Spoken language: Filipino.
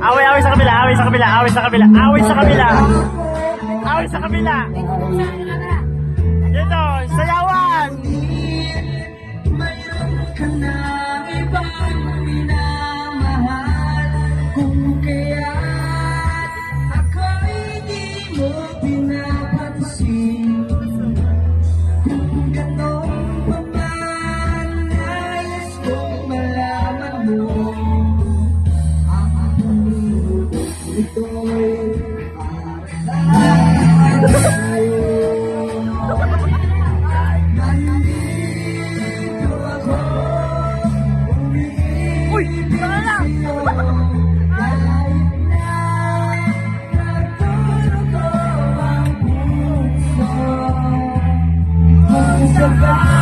Away, away sa kabila, away sa kabila, away sa kabila, away sa kabila. Away sa kabila. Dito, sayawan. Mayroon ka na ibang Bye.